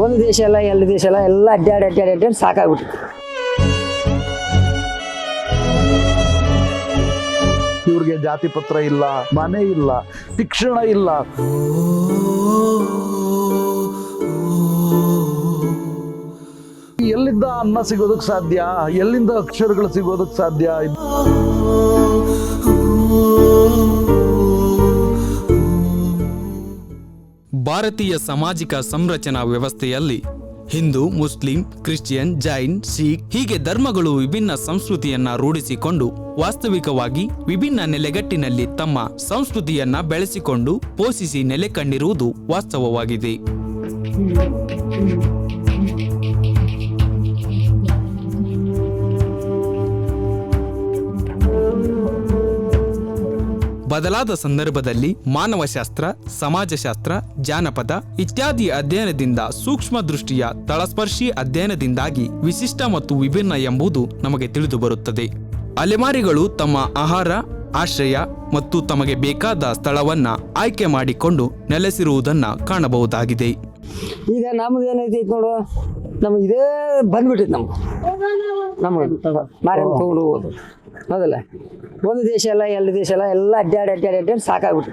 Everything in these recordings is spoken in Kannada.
ಒಂದು ದೇಶ ಎಲ್ಲ ಎಲ್ಲ ದೇಶ ಎಲ್ಲ ಎಲ್ಲ ಅಡ್ಡಾಡಿ ಅಡ್ಡಾಡಿ ಅಡ್ಡಾಡಿ ಸಾಕಾಗ್ಬಿಟ್ಟು ಇವ್ರಿಗೆ ಜಾತಿ ಪತ್ರ ಇಲ್ಲ, ಮನೆ ಇಲ್ಲ, ಶಿಕ್ಷಣ ಇಲ್ಲ. ಎಲ್ಲಿಂದ ಅನ್ನ ಸಿಗೋದಕ್ಕೆ ಸಾಧ್ಯ? ಎಲ್ಲಿಂದ ಅಕ್ಷರಗಳು ಸಿಗೋದಕ್ ಸಾಧ್ಯ? ಭಾರತೀಯ ಸಾಮಾಜಿಕ ಸಂರಚನಾ ವ್ಯವಸ್ಥೆಯಲ್ಲಿ Hindu, Muslim, Christian, Jain, Sikh ಹೀಗೆ ಧರ್ಮಗಳು ವಿಭಿನ್ನ ಸಂಸ್ಕೃತಿಯನ್ನ ರೂಢಿಸಿಕೊಂಡು ವಾಸ್ತವಿಕವಾಗಿ ವಿಭಿನ್ನ ನೆಲೆಗಟ್ಟಿನಲ್ಲಿ ತಮ್ಮ ಸಂಸ್ಕೃತಿಯನ್ನ ಬೆಳೆಸಿಕೊಂಡು ಪೋಷಿಸಿ ನೆಲೆ ಕಂಡಿರುವುದು ವಾಸ್ತವವಾಗಿದೆ. ಬದಲಾದ ಸಂದರ್ಭದಲ್ಲಿ ಮಾನವಶಾಸ್ತ್ರ, ಸಮಾಜಶಾಸ್ತ್ರ, ಜಾನಪದ ಇತ್ಯಾದಿ ಅಧ್ಯಯನದಿಂದ ಸೂಕ್ಷ್ಮ ದೃಷ್ಟಿಯ ತಳಸ್ಪರ್ಶಿ ಅಧ್ಯಯನದಿಂದಾಗಿ ವಿಶಿಷ್ಟ ಮತ್ತು ವಿಭಿನ್ನ ಎಂಬುದು ನಮಗೆ ತಿಳಿದು ಬರುತ್ತದೆ ಅಲೆಮಾರಿಗಳು ತಮ್ಮ ಆಹಾರ, ಆಶ್ರಯ ಮತ್ತು ತಮಗೆ ಬೇಕಾದ ಸ್ಥಳವನ್ನ ಆಯ್ಕೆ ಮಾಡಿಕೊಂಡು ನೆಲೆಸಿರುವುದನ್ನ ಕಾಣಬಹುದಾಗಿದೆ. ಈಗ ನಮ್ದೇನೈತಿ ನೋಡು, ನಮ್ಗೆ ಇದೇ ಬಂದ್ಬಿಟ್ಟಿತ್ತು ನಮ್ಗೆ. ನಮ್ಗೆ ಹೌದಲ್ಲ? ಒಂದು ದೇಶ ಎಲ್ಲ ಎರಡು ದೇಶ ಎಲ್ಲ ಎಲ್ಲ ಅಡ್ಡಾಡಿ ಅಡ್ಡಾಡಿ ಅಡ್ಡಾಡಿ ಸಾಕಾಗ್ಬಿಟ್ಟು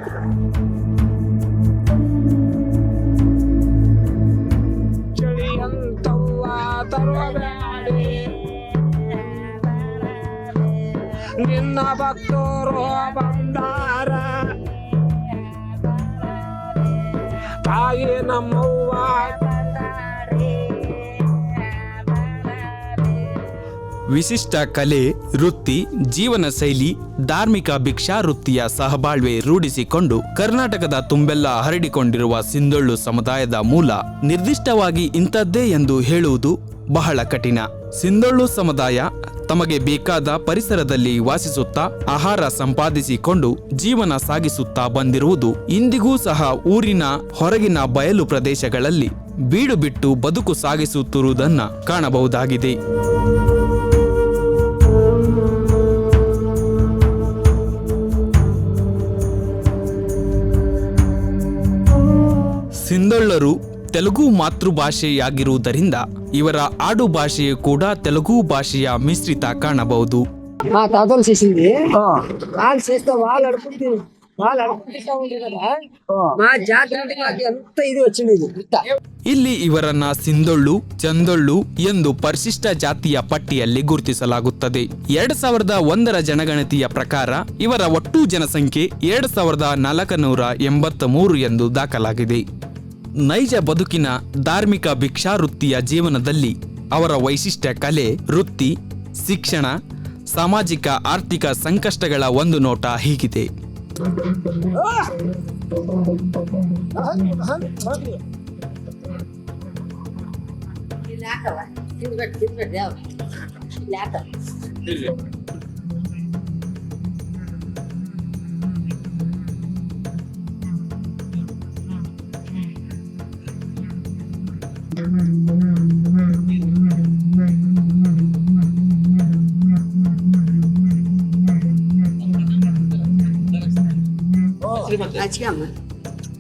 ನಿನ್ನ ಭಕ್ತರು ಬಂದಾರ. ತಾಯಿ ನಮ್ಮವ್ವ ವಿಶಿಷ್ಟ ಕಲೆ, ವೃತ್ತಿ, ಜೀವನ ಶೈಲಿ, ಧಾರ್ಮಿಕ ಭಿಕ್ಷಾವೃತ್ತಿಯ ಸಹಬಾಳ್ವೆ ರೂಢಿಸಿಕೊಂಡು ಕರ್ನಾಟಕದ ತುಂಬೆಲ್ಲ ಹರಡಿಕೊಂಡಿರುವ ಸಿಂಧೊಳ್ಳು ಸಮುದಾಯದ ಮೂಲ ನಿರ್ದಿಷ್ಟವಾಗಿ ಇಂಥದ್ದೇ ಎಂದು ಹೇಳುವುದು ಬಹಳ ಕಠಿಣ. ಸಿಂಧೊಳ್ಳು ಸಮುದಾಯ ತಮಗೆ ಬೇಕಾದ ಪರಿಸರದಲ್ಲಿ ವಾಸಿಸುತ್ತಾ ಆಹಾರ ಸಂಪಾದಿಸಿಕೊಂಡು ಜೀವನ ಸಾಗಿಸುತ್ತಾ ಬಂದಿರುವುದು ಇಂದಿಗೂ ಸಹ ಊರಿನ ಹೊರಗಿನ ಬಯಲು ಪ್ರದೇಶಗಳಲ್ಲಿ ಬೀಡು ಬಿಟ್ಟು ಬದುಕು ಸಾಗಿಸುತ್ತಿರುವುದನ್ನು ಕಾಣಬಹುದಾಗಿದೆ. ಸಿಂಧೊಳ್ಳರು ತೆಲುಗು ಮಾತೃಭಾಷೆಯಾಗಿರುವುದರಿಂದ ಇವರ ಆಡು ಭಾಷೆಯು ಕೂಡ ತೆಲುಗು ಭಾಷೆಯ ಮಿಶ್ರಿತ ಕಾಣಬಹುದು మా తాతలు చేసింది వాళ్ళు చేస్తే వాళ్ళు అడుపుతుంది వాళ్ళు అడుపుకుంటా ఉండే కదా మా జాతర అంటే మాకు ఎంత ఇది వచ్చింది ఇది ఇంత ಇಲ್ಲಿ ಇವರನ್ನ ಸಿಂಧೊಳ್ಳು ಚಂದೊಳ್ಳು ಎಂದು ಪರಿಶಿಷ್ಟ ಜಾತಿಯ ಪಟ್ಟಿಯಲ್ಲಿ ಗುರುತಿಸಲಾಗುತ್ತದೆ ಎರಡ್ ಸಾವಿರದ ಒಂದರ ಜನಗಣತಿಯ ಪ್ರಕಾರ ಇವರ ಒಟ್ಟು ಜನಸಂಖ್ಯೆ ಎರಡ್ ಸಾವಿರದ ನಾಲ್ಕನೂರ ಎಂಬತ್ತ ಮೂರು ಎಂದು ದಾಖಲಾಗಿದೆ ನೈಜ ಬದುಕಿನ ಧಾರ್ಮಿಕ ಭಿಕ್ಷಾವೃತ್ತಿಯ ಜೀವನದಲ್ಲಿ ಅವರ ವೈಶಿಷ್ಟ್ಯ ಕಲೆ, ವೃತ್ತಿ, ಶಿಕ್ಷಣ, ಸಾಮಾಜಿಕ, ಆರ್ಥಿಕ ಸಂಕಷ್ಟಗಳ ಒಂದು ನೋಟ ಹೀಗಿದೆ.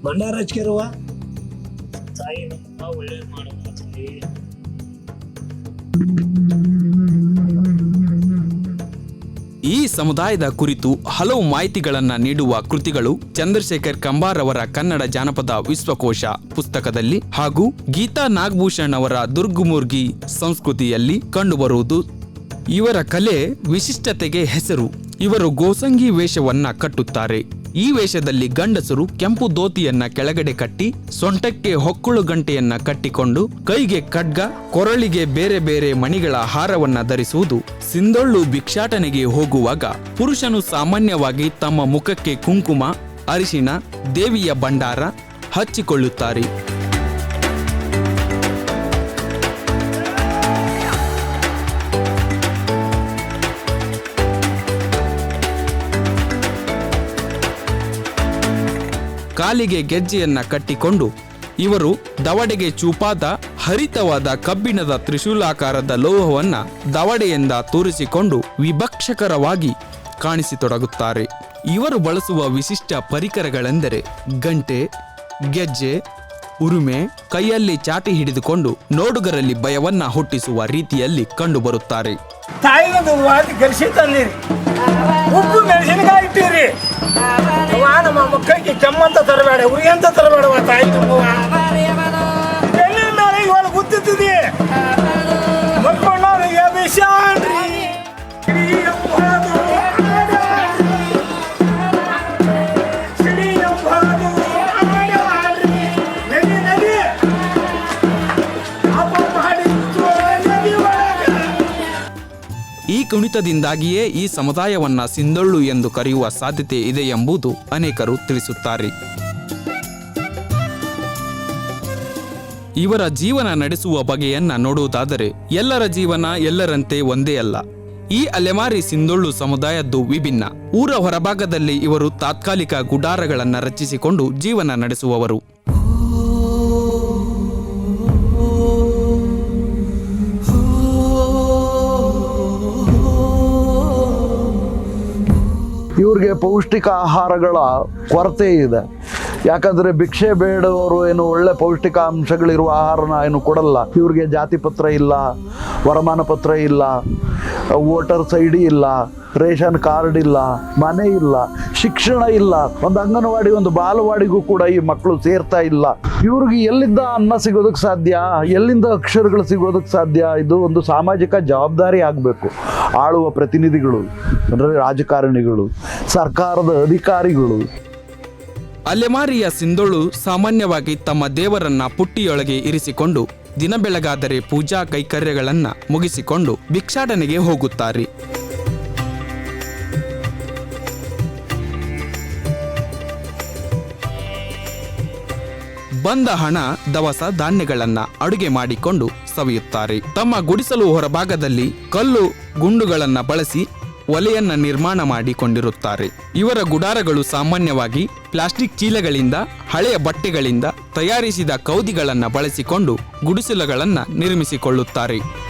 ಭಂಡಾರ ಹಚ್ಕಿರುವ ಈ ಸಮುದಾಯದ ಕುರಿತು ಹಲವು ಮಾಹಿತಿಗಳನ್ನು ನೀಡುವ ಕೃತಿಗಳು ಚಂದ್ರಶೇಖರ್ ಕಂಬಾರ್ ಅವರ ಕನ್ನಡ ಜಾನಪದ ವಿಶ್ವಕೋಶ ಪುಸ್ತಕದಲ್ಲಿ ಹಾಗೂ ಗೀತಾ ನಾಗಭೂಷಣ್ ಅವರ ದುರ್ಗುಮುರ್ಗಿ ಸಂಸ್ಕೃತಿಯಲ್ಲಿ ಕಂಡುಬರುವುದು. ಇವರ ಕಲೆ ವಿಶಿಷ್ಟತೆಗೆ ಹೆಸರು. ಇವರು ಗೋಸಂಗಿ ವೇಷವನ್ನ ಕಟ್ಟುತ್ತಾರೆ. ಈ ವೇಷದಲ್ಲಿ ಗಂಡಸರು ಕೆಂಪು ದೋತಿಯನ್ನ ಕೆಳಗಡೆ ಕಟ್ಟಿ, ಸೊಂಟಕ್ಕೆ ಹೊಕ್ಕುಳು ಗಂಟೆಯನ್ನ ಕಟ್ಟಿಕೊಂಡು, ಕೈಗೆ ಖಡ್ಗ, ಕೊರಳಿಗೆ ಬೇರೆ ಬೇರೆ ಮಣಿಗಳ ಹಾರವನ್ನ ಧರಿಸುವುದು. ಸಿಂಧೊಳ್ಳು ಭಿಕ್ಷಾಟನೆಗೆ ಹೋಗುವಾಗ ಪುರುಷನು ಸಾಮಾನ್ಯವಾಗಿ ತಮ್ಮ ಮುಖಕ್ಕೆ ಕುಂಕುಮ, ಅರಿಶಿಣ, ದೇವಿಯ ಭಂಡಾರ ಹಚ್ಚಿಕೊಳ್ಳುತ್ತಾರೆ. ಕಾಲಿಗೆ ಗೆಜ್ಜೆಯನ್ನ ಕಟ್ಟಿಕೊಂಡು ಇವರು ದವಡೆಗೆ ಚೂಪಾದ ಹರಿತವಾದ ಕಬ್ಬಿಣದ ತ್ರಿಶೂಲಾಕಾರದ ಲೋಹವನ್ನ ದವಡೆಯಿಂದ ತೋರಿಸಿಕೊಂಡು ವಿಭಕ್ಷಕರವಾಗಿ ಕಾಣಿಸಿತೊಡಗುತ್ತಾರೆ. ಇವರು ಬಳಸುವ ವಿಶಿಷ್ಟ ಪರಿಕರಗಳೆಂದರೆ ಗಂಟೆ, ಗೆಜ್ಜೆ, ಉರುಮೆ, ಕೈಯಲ್ಲಿ ಚಾಟಿ ಹಿಡಿದುಕೊಂಡು ನೋಡುಗರಲ್ಲಿ ಭಯವನ್ನ ಹುಟ್ಟಿಸುವ ರೀತಿಯಲ್ಲಿ ಕಂಡುಬರುತ್ತಾರೆ. ತಾಯಿಗೊಂದು ವಾದಿ ಗೆಲ್ಸಿ ತಂದಿರಿ. ಉಪ್ಪು ಮೆಣಸಿನಕಾಯಿ ಇಟ್ಟಿರಿ. ವಾ ನಮ್ಮ ಮಕ್ಕಳಿಗೆ ಕೆಮ್ಮಂತ ತರಬೇಡ ಉರಿ ಅಂತ ತರಬೇಡವ ತಾಯಿ ತುಂಬುವ ಕುಣಿತದಿಂದಾಗಿಯೇ ಈ ಸಮುದಾಯವನ್ನ ಸಿಂಧೊಳ್ಳು ಎಂದು ಕರೆಯುವ ಸಾಧ್ಯತೆ ಇದೆ ಎಂಬುದು ಅನೇಕರು ತಿಳಿಸುತ್ತಾರೆ. ಇವರ ಜೀವನ ನಡೆಸುವ ಬಗೆಯನ್ನ ನೋಡುವುದಾದರೆ ಎಲ್ಲರ ಜೀವನ ಎಲ್ಲರಂತೆ ಒಂದೇ ಅಲ್ಲ. ಈ ಅಲೆಮಾರಿ ಸಿಂಧೊಳ್ಳು ಸಮುದಾಯದ್ದು ವಿಭಿನ್ನ. ಊರ ಹೊರಭಾಗದಲ್ಲಿ ಇವರು ತಾತ್ಕಾಲಿಕ ಗುಡಾರಗಳನ್ನ ರಚಿಸಿಕೊಂಡು ಜೀವನ ನಡೆಸುವವರು. ಇವ್ರಿಗೆ ಪೌಷ್ಟಿಕ ಆಹಾರಗಳ ಕೊರತೆ ಇದೆ. ಯಾಕಂದ್ರೆ ಭಿಕ್ಷೆ ಬೇಡವರು ಏನು ಒಳ್ಳೆ ಪೌಷ್ಟಿಕಾಂಶಗಳಿರುವ ಆಹಾರನ ಏನು ಕೊಡಲ್ಲ. ಇವ್ರಿಗೆ ಜಾತಿ ಪತ್ರ ಇಲ್ಲ. ವರಮಾನ ಪತ್ರ ಇಲ್ಲ ವೋಟರ್ಸ್ ಐ ಡಿ ಇಲ್ಲ, ರೇಷನ್ ಕಾರ್ಡ್ ಇಲ್ಲ, ಮನೆ ಇಲ್ಲ, ಶಿಕ್ಷಣ ಇಲ್ಲ, ಒಂದು ಅಂಗನವಾಡಿ, ಒಂದು ಬಾಲವಾಡಿಗೂ ಕೂಡ ಈ ಮಕ್ಕಳು ಸೇರ್ತಾ ಇಲ್ಲ. ಇವ್ರಿಗೆ ಎಲ್ಲಿಂದ ಅನ್ನ ಸಿಗೋದಕ್ಕೆ ಸಾಧ್ಯ? ಎಲ್ಲಿಂದ ಅಕ್ಷರಗಳು ಸಿಗೋದಕ್ಕೆ ಸಾಧ್ಯ? ಇದು ಒಂದು ಸಾಮಾಜಿಕ ಜವಾಬ್ದಾರಿ ಆಗಬೇಕು. ಆಳುವ ಪ್ರತಿನಿಧಿಗಳು, ಅಂದರೆ ರಾಜಕಾರಣಿಗಳು, ಸರ್ಕಾರದ ಅಧಿಕಾರಿಗಳು. ಅಲೆಮಾರಿಯ ಸಿಂಧೋಳು ಸಾಮಾನ್ಯವಾಗಿ ತಮ್ಮ ದೇವರನ್ನ ಪುಟ್ಟಿಯೊಳಗೆ ಇರಿಸಿಕೊಂಡು ದಿನ ಬೆಳಗಾದರೆ ಪೂಜಾ ಕೈಕರ್ಯಗಳನ್ನು ಮುಗಿಸಿಕೊಂಡು ಭಿಕ್ಷಾಟನೆಗೆ ಹೋಗುತ್ತಾರೆ. ಬಂದ ಹಣ, ದವಸ ಧಾನ್ಯಗಳನ್ನ ಅಡುಗೆ ಮಾಡಿಕೊಂಡು ಸವಿಯುತ್ತಾರೆ. ತಮ್ಮ ಗುಡಿಸಲು ಹೊರಭಾಗದಲ್ಲಿ ಕಲ್ಲು, ಗುಂಡುಗಳನ್ನು ಬಳಸಿ ಒಲೆಯನ್ನ ನಿರ್ಮಾಣ ಮಾಡಿಕೊಂಡಿರುತ್ತಾರೆ. ಇವರ ಗುಡಾರಗಳು ಸಾಮಾನ್ಯವಾಗಿ ಪ್ಲಾಸ್ಟಿಕ್ ಚೀಲಗಳಿಂದ, ಹಳೆಯ ಬಟ್ಟೆಗಳಿಂದ ತಯಾರಿಸಿದ ಕೌದಿಗಳನ್ನು ಬಳಸಿಕೊಂಡು ಗುಡಿಸಲುಗಳನ್ನು ನಿರ್ಮಿಸಿಕೊಳ್ಳುತ್ತಾರೆ.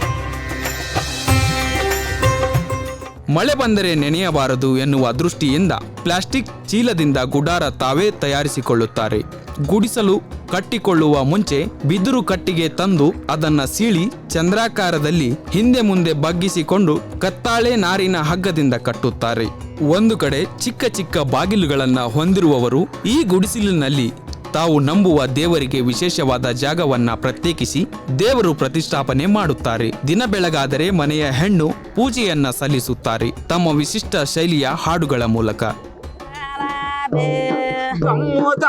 ಮಳೆ ಬಂದರೆ ನೆನೆಯಬಾರದು ಎನ್ನುವ ದೃಷ್ಟಿಯಿಂದ ಪ್ಲಾಸ್ಟಿಕ್ ಚೀಲದಿಂದ ಗುಡಾರ ತಾವೇ ತಯಾರಿಸಿಕೊಳ್ಳುತ್ತಾರೆ. ಗುಡಿಸಲು ಕಟ್ಟಿಕೊಳ್ಳುವ ಮುಂಚೆ ಬಿದಿರು ಕಟ್ಟಿಗೆ ತಂದು ಅದನ್ನ ಸೀಳಿ ಚಂದ್ರಾಕಾರದಲ್ಲಿ ಹಿಂದೆ ಮುಂದೆ ಬಗ್ಗಿಸಿಕೊಂಡು ಕತ್ತಾಳೆ ನಾರಿನ ಹಗ್ಗದಿಂದ ಕಟ್ಟುತ್ತಾರೆ. ಒಂದು ಕಡೆ ಚಿಕ್ಕ ಚಿಕ್ಕ ಬಾಗಿಲುಗಳನ್ನ ಹೊಂದಿರುವವರು ಈ ಗುಡಿಸಲಿನಲ್ಲಿ ತಾವು ನಂಬುವ ದೇವರಿಗೆ ವಿಶೇಷವಾದ ಜಾಗವನ್ನ ಪ್ರತ್ಯೇಕಿಸಿ ದೇವರು ಪ್ರತಿಷ್ಠಾಪನೆ ಮಾಡುತ್ತಾರೆ. ದಿನ ಬೆಳಗಾದರೆ ಮನೆಯ ಹೆಣ್ಣು ಪೂಜೆಯನ್ನ ಸಲ್ಲಿಸುತ್ತಾರೆ. ತಮ್ಮ ವಿಶಿಷ್ಟ ಶೈಲಿಯ ಹಾಡುಗಳ ಮೂಲಕ. ಗಮ್ಮುದ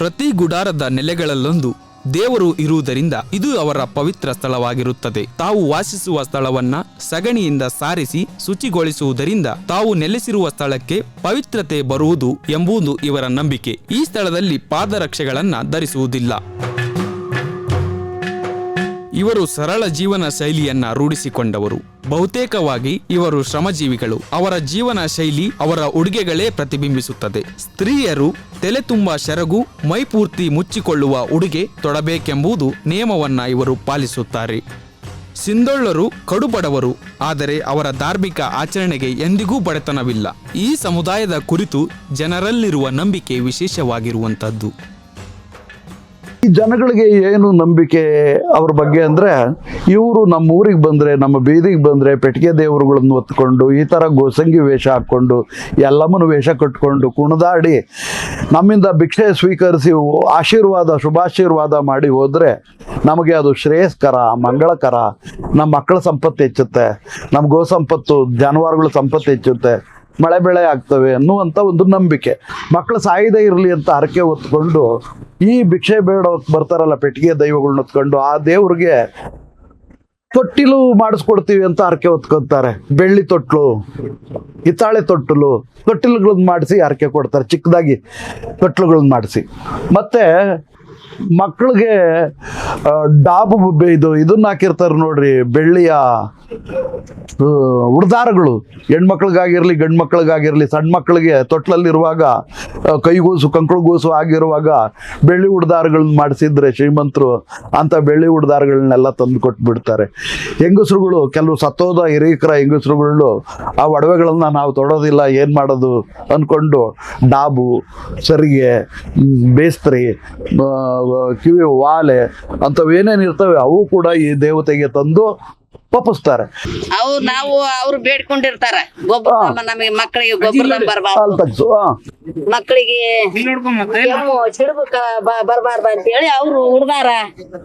ಪ್ರತಿ ಗುಡಾರದ ನೆಲೆಗಳಲ್ಲೊಂದು ದೇವರು ಇರುವುದರಿಂದ ಇದು ಅವರ ಪವಿತ್ರ ಸ್ಥಳವಾಗಿರುತ್ತದೆ. ತಾವು ವಾಸಿಸುವ ಸ್ಥಳವನ್ನ ಸಗಣಿಯಿಂದ ಸಾರಿಸಿ ಶುಚಿಗೊಳಿಸುವುದರಿಂದ ತಾವು ನೆಲೆಸಿರುವ ಸ್ಥಳಕ್ಕೆ ಪವಿತ್ರತೆ ಬರುವುದು ಎಂಬುದು ಇವರ ನಂಬಿಕೆ. ಈ ಸ್ಥಳದಲ್ಲಿ ಪಾದರಕ್ಷೆಗಳನ್ನ ಧರಿಸುವುದಿಲ್ಲ. ಇವರು ಸರಳ ಜೀವನ ಶೈಲಿಯನ್ನ ರೂಢಿಸಿಕೊಂಡವರು. ಬಹುತೇಕವಾಗಿ ಇವರು ಶ್ರಮಜೀವಿಗಳು. ಅವರ ಜೀವನ ಶೈಲಿ ಅವರ ಉಡುಗೆಗಳೇ ಪ್ರತಿಬಿಂಬಿಸುತ್ತದೆ. ಸ್ತ್ರೀಯರು ತಲೆ ತುಂಬ ಸೆರಗು ಮೈಪೂರ್ತಿ ಮುಚ್ಚಿಕೊಳ್ಳುವ ಉಡುಗೆ ತೊಡಬೇಕೆಂಬುದು ನಿಯಮವನ್ನ ಇವರು ಪಾಲಿಸುತ್ತಾರೆ. ಸಿಂಧೊಳ್ಳರು ಕಡುಬಡವರು, ಆದರೆ ಅವರ ಧಾರ್ಮಿಕ ಆಚರಣೆಗೆ ಎಂದಿಗೂ ಬಡತನವಿಲ್ಲ. ಈ ಸಮುದಾಯದ ಕುರಿತು ಜನರಲ್ಲಿರುವ ನಂಬಿಕೆ ವಿಶೇಷವಾಗಿರುವಂತದ್ದು ಈ ಜನಗಳಿಗೆ ಏನು ನಂಬಿಕೆ ಅವ್ರ ಬಗ್ಗೆ ಅಂದರೆ ಇವರು ನಮ್ಮ ಊರಿಗೆ ಬಂದರೆ, ನಮ್ಮ ಬೀದಿಗೆ ಬಂದರೆ, ಪೆಟ್ಟಿಗೆ ದೇವರುಗಳನ್ನು ಹೊತ್ಕೊಂಡು, ಈ ಥರ ಗೋಸಂಗಿ ವೇಷ ಹಾಕ್ಕೊಂಡು ಎಲ್ಲಮ್ಮನ ವೇಷ ಕಟ್ಕೊಂಡು ಕುಣಿದಾಡಿ ನಮ್ಮಿಂದ ಭಿಕ್ಷೆ ಸ್ವೀಕರಿಸಿ ಆಶೀರ್ವಾದ, ಶುಭಾಶೀರ್ವಾದ ಮಾಡಿ ಹೋದರೆ ನಮಗೆ ಅದು ಶ್ರೇಯಸ್ಕರ, ಮಂಗಳಕರ. ನಮ್ಮ ಮಕ್ಕಳ ಸಂಪತ್ತು ಹೆಚ್ಚುತ್ತೆ. ನಮ್ಮ ಗೋ ಸಂಪತ್ತು, ಜಾನುವಾರುಗಳ ಸಂಪತ್ತು ಹೆಚ್ಚುತ್ತೆ. ಮಳೆ ಬೆಳೆ ಆಗ್ತವೆ ಅನ್ನುವಂಥ ಒಂದು ನಂಬಿಕೆ. ಮಕ್ಕಳು ಸಾಯದೇ ಇರಲಿ ಅಂತ ಹರಕೆ ಹೊತ್ಕೊಂಡು, ಈ ಭಿಕ್ಷೆ ಬೇಡ ಬರ್ತಾರಲ್ಲ ಪೆಟ್ಟಿಗೆ ದೈವಗಳನ್ನ ಹೊತ್ಕೊಂಡು, ಆ ದೇವ್ರಿಗೆ ತೊಟ್ಟಿಲು ಮಾಡಿಸ್ಕೊಡ್ತೀವಿ ಅಂತ ಹರಕೆ ಹೊತ್ಕೊಂತಾರೆ. ಬೆಳ್ಳಿ ತೊಟ್ಲು, ಹಿತ್ತಾಳೆ ತೊಟ್ಟಲು ತೊಟ್ಟಿಲುಗಳನ್ನ ಮಾಡಿಸಿ ಹರಕೆ ಕೊಡ್ತಾರೆ, ಚಿಕ್ಕದಾಗಿ ತೊಟ್ಲುಗಳನ್ನ ಮಾಡಿಸಿ. ಮತ್ತೆ ಮಕ್ಕಳಿಗೆ ಡಾಬು ಇದು, ಇದನ್ನ ಹಾಕಿರ್ತಾರೆ ನೋಡ್ರಿ, ಬೆಳ್ಳಿಯ ಉಡ್ದಾರಗಳು. ಹೆಣ್ಮಕ್ಳಿಗಾಗಿರ್ಲಿ ಗಂಡು ಮಕ್ಳಿಗಾಗಿರ್ಲಿ ಸಣ್ಣ ಮಕ್ಕಳಿಗೆ ತೊಟ್ಲಲ್ಲಿರುವಾಗ ಕೈಗೂಸು, ಕಂಕಳುಗೂಸು ಆಗಿರುವಾಗ ಬೆಳ್ಳಿ ಉಡ್ದಾರಗಳನ್ನ ಮಾಡಿಸಿದ್ರೆ ಶ್ರೀಮಂತರು ಅಂತ ಬೆಳ್ಳಿ ಉಡ್ದಾರಗಳನ್ನೆಲ್ಲ ತಂದು ಕೊಟ್ಬಿಡ್ತಾರೆ ಹೆಂಗಸರುಗಳು, ಕೆಲವು ಸತ್ತೋದ ಹಿರಿಯಕರ ಹೆಂಗಸರುಗಳು ಆ ಒಡವೆಗಳನ್ನ ನಾವು ತೊಡೋದಿಲ್ಲ, ಏನು ಮಾಡೋದು ಅಂದ್ಕೊಂಡು ಡಾಬು, ಸರಿಗೆ, ಬೇಸ್ತ್ರಿ ಕಿವಿ, ವಾಲೆ ಅಂಥವೇನೇನು ಇರ್ತವೆ, ಅವು ಕೂಡ ಈ ದೇವತೆಗೆ ತಂದು ಒಪ್ಪಿಸ್ತಾರೆ. ಅವು ನಾವು ಅವ್ರು ಬೇಡ್ಕೊಂಡಿರ್ತಾರ. ಗೊಬ್ಬರ ನಮ್ಮ- ನಮಗೆ ಮಕ್ಕಳಿಗೆ ಗೊಬ್ಬರ ಬರಬಾರ್ದು. ಮಕ್ಕಳಿಗೆ ಬರಬಾರ್ದು ಅಂತ ಹೇಳಿ ಅವ್ರು ಹುಡ್ದಾರ.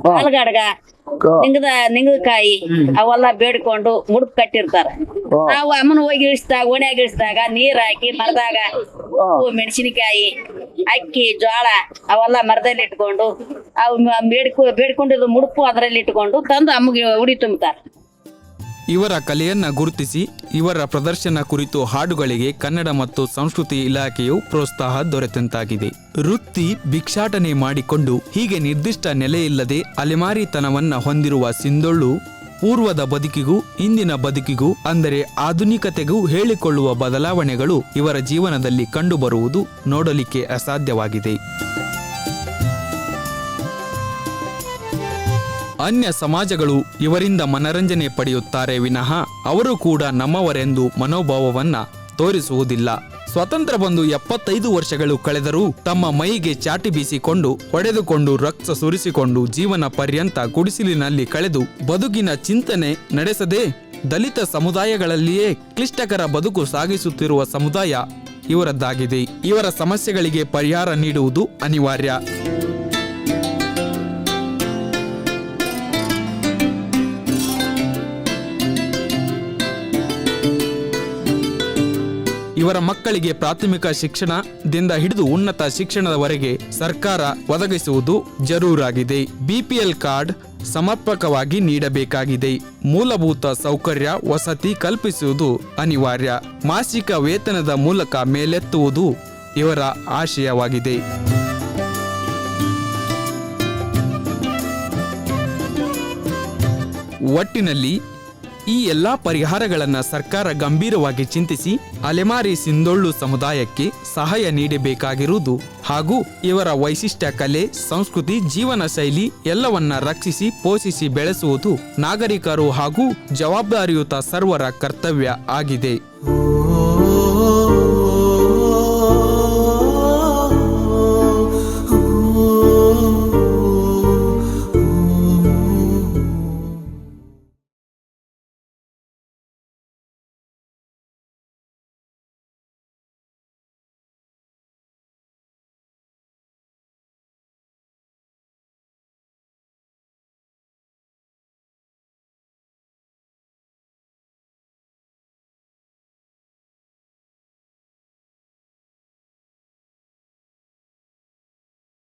ಹಾಲ್ಗಡ್ಗ ನಿಂಗದ ನಿಂಗಕಾಯಿ ಅವೆಲ್ಲ ಬೇಡ್ಕೊಂಡು ಮುಡುಪ್ ಕಟ್ಟಿರ್ತಾರ. ನಾವು ಅಮ್ಮನ ಹೋಗಿ ಇಳಿಸಿದಾಗ ಓಣ್ಯಾಗ ಇಳಿಸಿದಾಗ ನೀರ್ ಹಾಕಿ ಮರದಾಗ ಉಪ್ಪು ಮೆಣಸಿನಕಾಯಿ ಅಕ್ಕಿ ಜೋಳ ಅವೆಲ್ಲ ಮರದಲ್ಲಿ ಇಟ್ಕೊಂಡು ಅವ್ ಬೇಡ್ಕೊ ಬೇಡ್ಕೊಂಡಿದ್ದು ಮುಡುಪು ಅದ್ರಲ್ಲಿ ಇಟ್ಕೊಂಡು ತಂದು ಅಮ್ಮಗೆ ಉಡಿ ತುಂಬುತ್ತಾರ ಇವರ ಕಲೆಯನ್ನ ಗುರುತಿಸಿ, ಇವರ ಪ್ರದರ್ಶನ ಕುರಿತು ಹಾಡುಗಳಿಗೆ ಕನ್ನಡ ಮತ್ತು ಸಂಸ್ಕೃತಿ ಇಲಾಖೆಯು ಪ್ರೋತ್ಸಾಹ ದೊರೆತಂತಾಗಿದೆ. ವೃತ್ತಿ ಭಿಕ್ಷಾಟನೆ ಮಾಡಿಕೊಂಡು ಹೀಗೆ ನಿರ್ದಿಷ್ಟ ನೆಲೆಯಿಲ್ಲದೆ ಅಲೆಮಾರಿತನವನ್ನ ಹೊಂದಿರುವ ಸಿಂಧೊಳ್ಳು, ಪೂರ್ವದ ಬದುಕಿಗೂ ಇಂದಿನ ಬದುಕಿಗೂ, ಅಂದರೆ ಆಧುನಿಕತೆಗೂ ಹೇಳಿಕೊಳ್ಳುವ ಬದಲಾವಣೆಗಳು ಇವರ ಜೀವನದಲ್ಲಿ ಕಂಡುಬರುವುದು ನೋಡಲಿಕ್ಕೆ ಅಸಾಧ್ಯವಾಗಿದೆ. ಅನ್ಯ ಸಮಾಜಗಳು ಇವರಿಂದ ಮನರಂಜನೆ ಪಡೆಯುತ್ತಾರೆ ವಿನಃ ಅವರು ಕೂಡ ನಮ್ಮವರೆಂದು ಮನೋಭಾವವನ್ನ ತೋರಿಸುವುದಿಲ್ಲ. ಸ್ವತಂತ್ರ ಬಂದು ಎಪ್ಪತ್ತೈದು ವರ್ಷಗಳು ಕಳೆದರೂ ತಮ್ಮ ಮೈಗೆ ಚಾಟಿ ಬೀಸಿಕೊಂಡು, ಹೊಡೆದುಕೊಂಡು, ರಕ್ತ ಸುರಿಸಿಕೊಂಡು ಜೀವನ ಪರ್ಯಂತ ಗುಡಿಸಿಲಿನಲ್ಲಿ ಕಳೆದು ಬದುಕಿನ ಚಿಂತನೆ ನಡೆಸದೆ ದಲಿತ ಸಮುದಾಯಗಳಲ್ಲಿಯೇ ಕ್ಲಿಷ್ಟಕರ ಬದುಕು ಸಾಗಿಸುತ್ತಿರುವ ಸಮುದಾಯ ಇವರದ್ದಾಗಿದೆ. ಇವರ ಸಮಸ್ಯೆಗಳಿಗೆ ಪರಿಹಾರ ನೀಡುವುದು ಅನಿವಾರ್ಯ. ಇವರ ಮಕ್ಕಳಿಗೆ ಪ್ರಾಥಮಿಕ ಶಿಕ್ಷಣದಿಂದ ಹಿಡಿದು ಉನ್ನತ ಶಿಕ್ಷಣದವರೆಗೆ ಸರ್ಕಾರ ಒದಗಿಸುವುದು ಜರೂರಾಗಿದೆ. ಬಿಪಿಎಲ್ ಕಾರ್ಡ್ ಸಮರ್ಪಕವಾಗಿ ನೀಡಬೇಕಾಗಿದೆ. ಮೂಲಭೂತ ಸೌಕರ್ಯ ವಸತಿ ಕಲ್ಪಿಸುವುದು ಅನಿವಾರ್ಯ. ಮಾಸಿಕ ವೇತನದ ಮೂಲಕ ಮೇಲೆತ್ತುವುದು ಇವರ ಆಶಯವಾಗಿದೆ. ಒಟ್ಟಿನಲ್ಲಿ ಈ ಎಲ್ಲಾ ಪರಿಹಾರಗಳನ್ನು ಸರ್ಕಾರ ಗಂಭೀರವಾಗಿ ಚಿಂತಿಸಿ ಅಲೆಮಾರಿ ಸಿಂಧೊಳ್ಳು ಸಮುದಾಯಕ್ಕೆ ಸಹಾಯ ನೀಡಬೇಕಾಗಿರುವುದು ಹಾಗೂ ಇವರ ವೈಶಿಷ್ಟ್ಯ ಕಲೆ, ಸಂಸ್ಕೃತಿ, ಜೀವನ ಶೈಲಿ ಎಲ್ಲವನ್ನ ರಕ್ಷಿಸಿ, ಪೋಷಿಸಿ ಬೆಳೆಸುವುದು ನಾಗರಿಕರು ಹಾಗೂ ಜವಾಬ್ದಾರಿಯುತ ಸರ್ವರ ಕರ್ತವ್ಯ ಆಗಿದೆ.